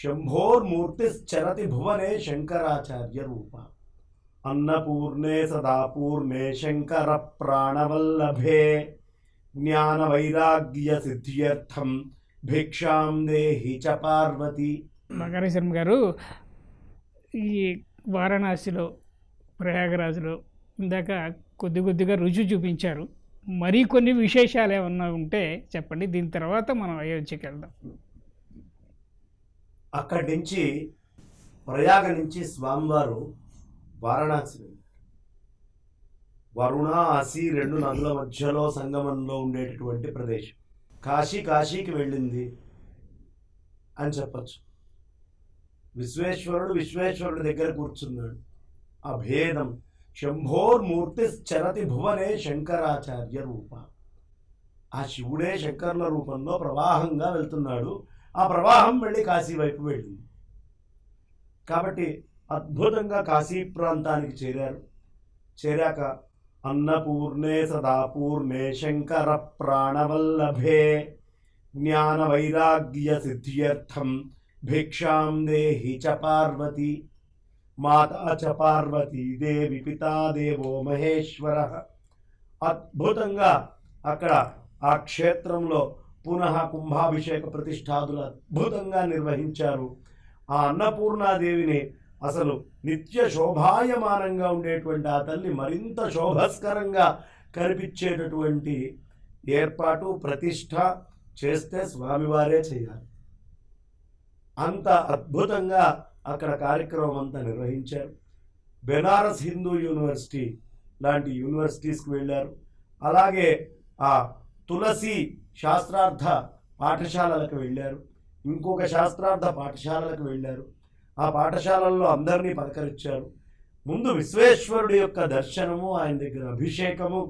శంభోర్మూర్తిశ్చరతి భువనే శంకరాచార్య రూప అన్నపూర్ణే సదాపూర్ణే శంకర ప్రాణవల్లభే జ్ఞాన వైరాగ్య సిద్ధ్యర్థం భిక్షాం దేహి చ పార్వతి మకరేశ్వరం గారు ఈ వారణాసిలో ప్రయాగరాజులో ఇందాక కొద్ది కొద్దిగా రుచి చూపించారు. మరీ కొన్ని విశేషాలు ఏమన్నా ఉంటే చెప్పండి. దీని తర్వాత మనం అయోధ్యకి వెళ్దాం. అక్కడి నుంచి ప్రయాగ నుంచి స్వామివారు వారణాసి వెళ్ళారు. వరుణ ఆసి రెండు నదుల మధ్యలో సంగమంలో ఉండేటటువంటి ప్రదేశం. కాశీ కాశీకి వెళ్ళింది అని చెప్పచ్చు. విశ్వేశ్వరుడు విశ్వేశ్వరుడి దగ్గర కూర్చున్నాడు. అభేదం శంభోర్మూర్తి చరతి భువనే శంకరాచార్య రూప. ఆ శివుడే శంకరుల రూపంలో ప్రవాహంగా వెళ్తున్నాడు. ఆ ప్రవాహం వెళ్ళి కాశీ వైపు వెళ్ళింది. కాబట్టి అద్భుతంగా కాశీ ప్రాంతానికి చేరారు. చేరాక అన్నపూర్ణే సదాపూర్ణే శంకర ప్రాణవల్లభే జ్ఞాన వైరాగ్య సిద్ధ్యర్థం భిక్షాం దేహి చ పార్వతి మాతా చ పార్వతీ దేవి పితా దేవో మహేశ్వర. అద్భుతంగా అక్కడ ఆ క్షేత్రంలో పునః కుంభాభిషేక ప్రతిష్టాదులు అద్భుతంగా నిర్వహించారు. ఆ అన్నపూర్ణాదేవిని అసలు నిత్య శోభాయమానంగా ఉండేటువంటి ఆ తల్లి మరింత శోభస్కరంగా కనిపించేటటువంటి ఏర్పాటు ప్రతిష్ట చేస్తే స్వామివారే చేయాలి. అంత అద్భుతంగా అక్కడ కార్యక్రమం అంతా నిర్వహించారు. బెనారస్ హిందూ యూనివర్సిటీ లాంటి యూనివర్సిటీస్కి వెళ్ళారు. అలాగే ఆ తులసి శాస్త్రార్థ పాఠశాలలకు వెళ్ళారు. ఇంకొక శాస్త్రార్థ పాఠశాలలకు వెళ్ళారు. ఆ పాఠశాలల్లో అందరినీ పలకరించారు. ముందు విశ్వేశ్వరుడి యొక్క దర్శనము ఆయన దగ్గర అభిషేకము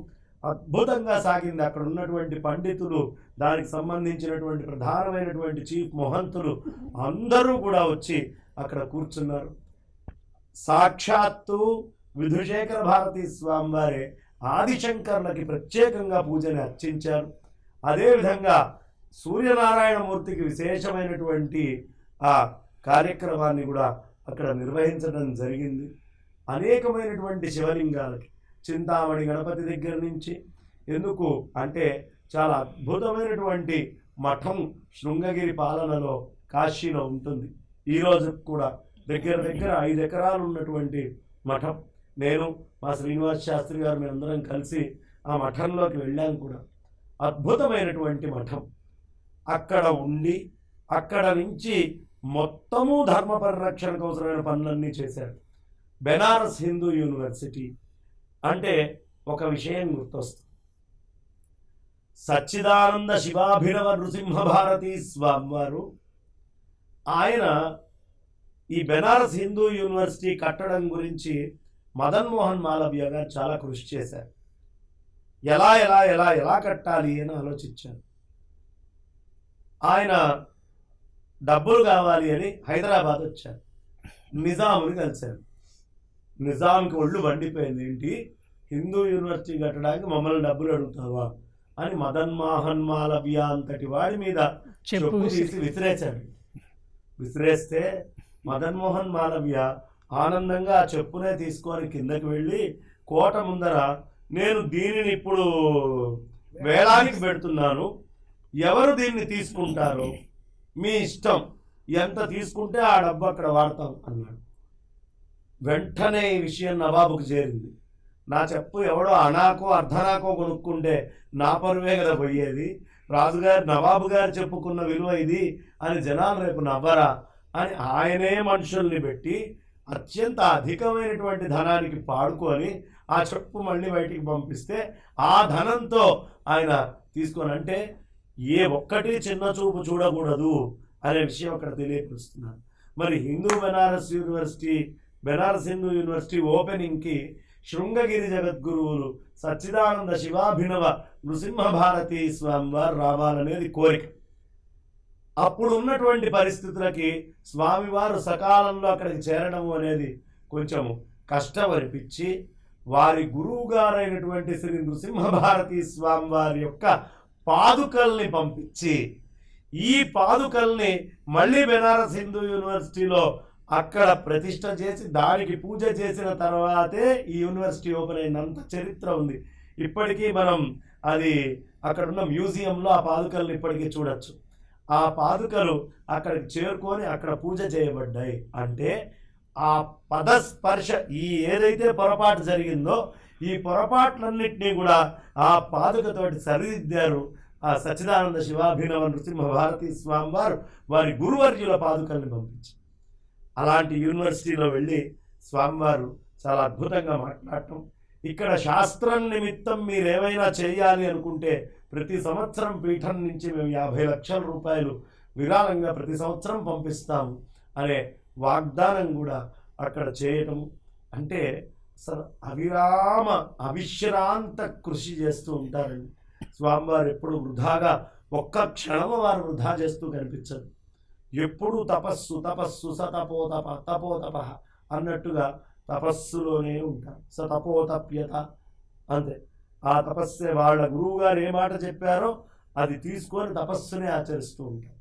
అద్భుతంగా సాగింది. అక్కడ ఉన్నటువంటి పండితులు దానికి సంబంధించినటువంటి ప్రధానమైనటువంటి చీఫ్ మొహంతులు అందరూ కూడా వచ్చి అక్కడ కూర్చున్నారు. సాక్షాత్తు విధుశేఖర భారతీ స్వామివారే ఆదిశంకర్లకి ప్రత్యేకంగా పూజని అర్చించారు. అదేవిధంగా సూర్యనారాయణమూర్తికి విశేషమైనటువంటి ఆ కార్యక్రమాన్ని కూడా అక్కడ నిర్వహించడం జరిగింది. అనేకమైనటువంటి శివలింగాలకి చింతామణి గణపతి దగ్గర నుంచి ఎందుకు అంటే చాలా అద్భుతమైనటువంటి మఠం శృంగగిరి పాలనలో కాశీలో ఉంటుంది. ఈ రోజు కూడా దగ్గర దగ్గర ఐదు ఎకరాలు ఉన్నటువంటి మఠం. నేను మా శ్రీనివాస్ శాస్త్రి గారు మేమందరం కలిసి ఆ మఠంలోకి వెళ్ళాం కూడా. అద్భుతమైనటువంటి మఠం. అక్కడ ఉండి అక్కడ నుంచి మొత్తము ధర్మ పరిరక్షణకు అవసరమైన పనులన్నీ చేశారు. బెనారస్ హిందూ యూనివర్సిటీ అంటే ఒక విషయం గుర్తొస్తుంది. సచ్చిదానంద శివాభినవ నృసింహ భారతీ స్వామివారు ఆయన ఈ బెనారస్ హిందూ యూనివర్సిటీ కట్టడం గురించి మదన్ మోహన్ మాలవ్య గారు చాలా కృషి చేశారు. ఎలా ఎలా ఎలా ఎలా కట్టాలి అని ఆలోచించారు. ఆయన డబ్బులు కావాలి అని హైదరాబాద్ వచ్చారు. నిజాముని కలిశారు. నిజాంకి ఒళ్ళు వండిపోయింది. ఏంటి? హిందూ యూనివర్సిటీ కట్టడానికి మమ్మల్ని డబ్బులు అడుగుతావా అని మదన్ మోహన్ మాలవ్య అంతటి వాడి మీద చెప్పు. తీసి విసిరేశాడు. విసిరేస్తే మదన్ మోహన్ మాలవ్య ఆనందంగా ఆ చెప్పునే తీసుకొని కిందకి వెళ్ళి కోట ముందర నేను దీనిని ఇప్పుడు వేలానికి పెడుతున్నాను. ఎవరు దీన్ని తీసుకుంటారు? మీ ఇష్టం. ఎంత తీసుకుంటే ఆ డబ్బు అక్కడ వాడతాం అన్నాడు. వెంటనే ఈ విషయం నవాబుకు చేరింది. నా చెప్పు ఎవడో అనాకో అర్ధనాకో కొనుక్కుంటే నా పరువే కదా పోయేది. రాజుగారు నవాబు గారు చెప్పుకున్న విలువ ఇది అని జనాలు రేపు నవ్వరా అని ఆయనే మనుషుల్ని పెట్టి అత్యంత అధికమైనటువంటి ధనానికి పాడుకొని ఆ చెప్పు మళ్ళీ బయటికి పంపిస్తే ఆ ధనంతో ఆయన తీసుకొని అంటే ఏ ఒక్కటి చిన్న చూపు చూడకూడదు అనే విషయం అక్కడ తెలియపరుస్తున్నారు. మరి హిందూ బెనారస్ యూనివర్సిటీ బెనారస్ హిందూ యూనివర్సిటీ ఓపెనింగ్కి శృంగగిరి జగద్గురువులు సచ్చిదానంద శివాభినవ నృసింహ భారతీ స్వామివారు రావాలనేది కోరిక. అప్పుడు ఉన్నటువంటి పరిస్థితులకి స్వామివారు సకాలంలో అక్కడికి చేరడం అనేది కొంచెం కష్టం అనిపించి వారి గురువు గారైనటువంటి శ్రీ నృసింహ భారతీ స్వామి వారి యొక్క పాదుకల్ని పంపించి ఈ పాదుకల్ని మళ్ళీ బెనారస్ హిందూ యూనివర్సిటీలో అక్కడ ప్రతిష్ట చేసి దానికి పూజ చేసిన తర్వాతే ఈ యూనివర్సిటీ ఓపెన్ అయినంత చరిత్ర ఉంది. ఇప్పటికీ మనం అది అక్కడున్న మ్యూజియంలో ఆ పాదుకల్ని ఇప్పటికీ చూడొచ్చు. ఆ పాదుకలు అక్కడికి చేరుకొని అక్కడ పూజ చేయబడ్డాయి. అంటే ఆ పదస్పర్శ ఈ ఏదైతే పొరపాటు జరిగిందో ఈ పొరపాట్లన్నింటినీ కూడా ఆ పాదుకతోటి సరిదిద్దారు ఆ సచ్చిదానంద శివాభినవ నృసింహ భారతీ స్వామి వారు వారి గురువర్యుల పాదుకల్ని పంపించి అలాంటి యూనివర్సిటీలో వెళ్ళి స్వామివారు చాలా అద్భుతంగా మాట్లాడటం ఇక్కడ శాస్త్రం నిమిత్తం మీరేమైనా చేయాలి అనుకుంటే ప్రతి సంవత్సరం పీఠం నుంచి మేము యాభై లక్షల రూపాయలు విరాళంగా ప్రతి సంవత్సరం పంపిస్తాము అనే వాగ్దానం కూడా అక్కడ చేయటం అంటే అసలు అవిరామ అవిశ్రాంత కృషి చేస్తూ ఉంటారండి. స్వామివారు ఎప్పుడు వృధాగా ఒక్క క్షణము వారు వృధా చేస్తూ కనిపించదు ఎప్పుడు తపస్సు తపస్సు సతపోతప తపోతప అన్నట్టుగా తపస్సులోనే ఉంటారు. సతపోతప్యత అంతే. ఆ తపస్సే వాళ్ళ గురువు గారు ఏ మాట చెప్పారో అది తీసుకొని తపస్సునే ఆచరిస్తూ ఉంటారు.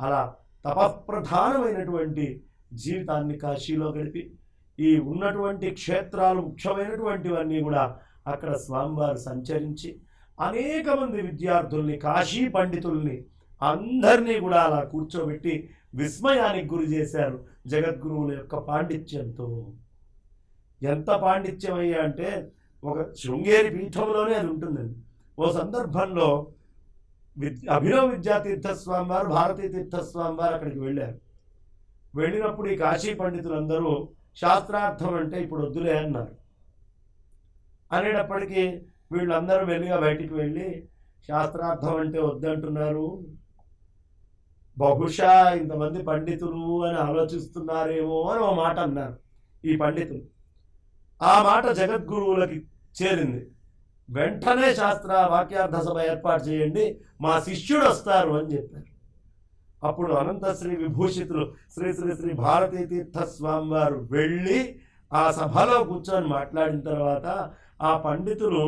అలా తపఃప్రధానమైనటువంటి జీవితాన్ని కాశీలో గడిపి ఈ ఉన్నటువంటి క్షేత్రాలు ముఖ్యమైనటువంటివన్నీ కూడా అక్కడ స్వామివారు సంచరించి అనేక మంది విద్యార్థుల్ని కాశీ పండితుల్ని అందరినీ కూడా అలా కూర్చోబెట్టి విస్మయానికి గురి చేశారు జగద్గురువుల యొక్క పాండిత్యంతో. ఎంత పాండిత్యం అయ్యా అంటే ఒక శృంగేరి పీఠంలోనే అది ఉంటుందండి. ఓ సందర్భంలో విద్య అభినవ విద్యాతీర్థస్వామి వారు భారతీ తీర్థస్వామి వారు అక్కడికి వెళ్ళారు. వెళ్ళినప్పుడు ఈ కాశీ పండితులందరూ శాస్త్రార్థం అంటే ఇప్పుడు వద్దులే అన్నారు. అనేటప్పటికీ వీళ్ళందరూ వెళ్ళిగా బయటికి వెళ్ళి శాస్త్రార్థం అంటే వద్దంటున్నారు. బహుశా ఇంతమంది పండితులు అని ఆలోచిస్తున్నారేమో అని ఓ మాట అన్నారు ఈ పండితులు. ఆ మాట జగద్గురువులకి చేరింది. వెంటనే శాస్త్ర వాక్యార్థ సభ ఏర్పాటు చేయండి మా శిష్యుడు వస్తారు అని చెప్పారు. అప్పుడు అనంత శ్రీ విభూషితులు శ్రీ శ్రీ శ్రీ భారతీ తీర్థ స్వామి వారు వెళ్ళి ఆ సభలో కూర్చొని మాట్లాడిన తర్వాత ఆ పండితులు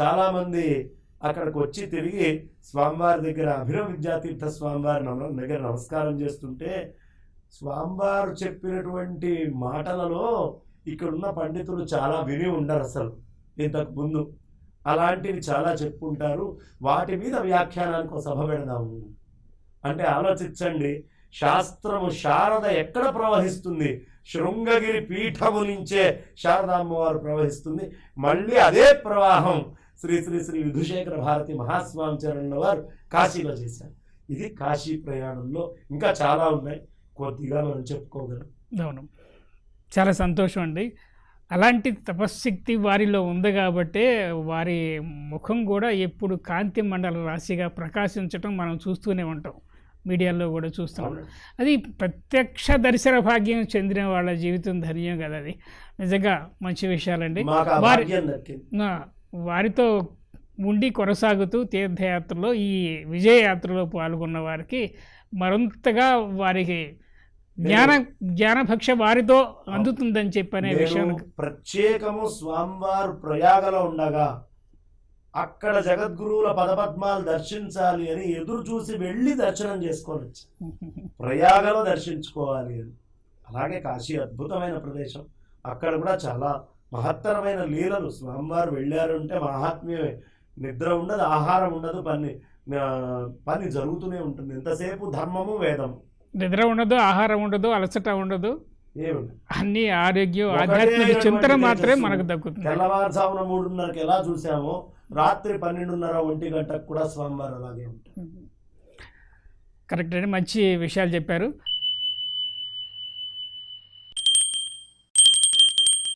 చాలామంది అక్కడికి వచ్చి తిరిగి స్వామివారి దగ్గర అభినవ విద్యాతీర్థ స్వామివారి దగ్గర నమస్కారం చేస్తుంటే స్వామివారు చెప్పినటువంటి మాటలలో ఇక్కడున్న పండితులు చాలా విని ఉండరు అసలు ఇంతకు ముందు. అలాంటివి చాలా చెప్పుకుంటారు వాటి మీద వ్యాఖ్యానానికి ఒక సభ పెడదాము. అంటే ఆలోచించండి శాస్త్రము శారద ఎక్కడ ప్రవహిస్తుంది? శృంగగిరి పీఠము నుంచే శారదామ్మవారు ప్రవహిస్తుంది. మళ్ళీ అదే ప్రవాహం శ్రీ శ్రీ శ్రీ విధుశేఖర భారతి మహాస్వామి చరణ్ వారు కాశీలో చేశారు. ఇది కాశీ ప్రయాణంలో ఇంకా చాలా ఉన్నాయి. కొద్దిగా మనం చెప్పుకోగలం. అవును. చాలా సంతోషం అండి. అలాంటి తపశ్శక్తి వారిలో ఉంది కాబట్టే వారి ముఖం కూడా ఎప్పుడు కాంతి మండల రాశిగా ప్రకాశించటం మనం చూస్తూనే ఉంటాం. మీడియాలో కూడా చూస్తున్నాం. అది ప్రత్యక్ష దర్శన భాగ్యం చెందిన వాళ్ళ జీవితం ధన్యం కదా అది. నిజంగా మంచి విషయాలండి. వారి వారితో ఉండి కొనసాగుతూ తీర్థయాత్రలో ఈ విజయయాత్రలో పాల్గొన్న వారికి మరింతగా వారికి జ్ఞాన జ్ఞానభక్ష వారితో అందుతుందని చెప్పనే విషయం ప్రత్యేకము స్వామివారు ప్రయాగలో ఉండగా అక్కడ జగద్గురువుల పదపద్మాలు దర్శించాలి అని ఎదురు చూసి వెళ్ళి దర్శనం చేసుకొని వచ్చాను. ప్రయాగలో దర్శించుకోవాలి అని. అలాగే కాశీ అద్భుతమైన ప్రదేశం. అక్కడ కూడా చాలా మహత్తరమైన లీలలు. స్వామివారు వెళ్ళారు అంటే మహాత్మ్యమే. నిద్ర ఉండదు ఆహారం ఉండదు పని పని జరుగుతూనే ఉంటుంది. ఎంతసేపు ధర్మము వేదము? నిద్ర ఉండదు ఆహారం ఉండదు అలసట ఉండదు. అన్ని ఆరోగ్యం ఆధ్యాత్మిక చింతన మాత్రమే. మనకు దక్కుతుంది. తెల్లవారుజామున మూడున్నరకి ఎలా చూసామో రాత్రి పన్నెండున్నర ఒంటి గంటకు కూడా స్వామివారు అలాగే ఉంటారు. కరెక్ట్ అండి. మంచి విషయాలు చెప్పారు.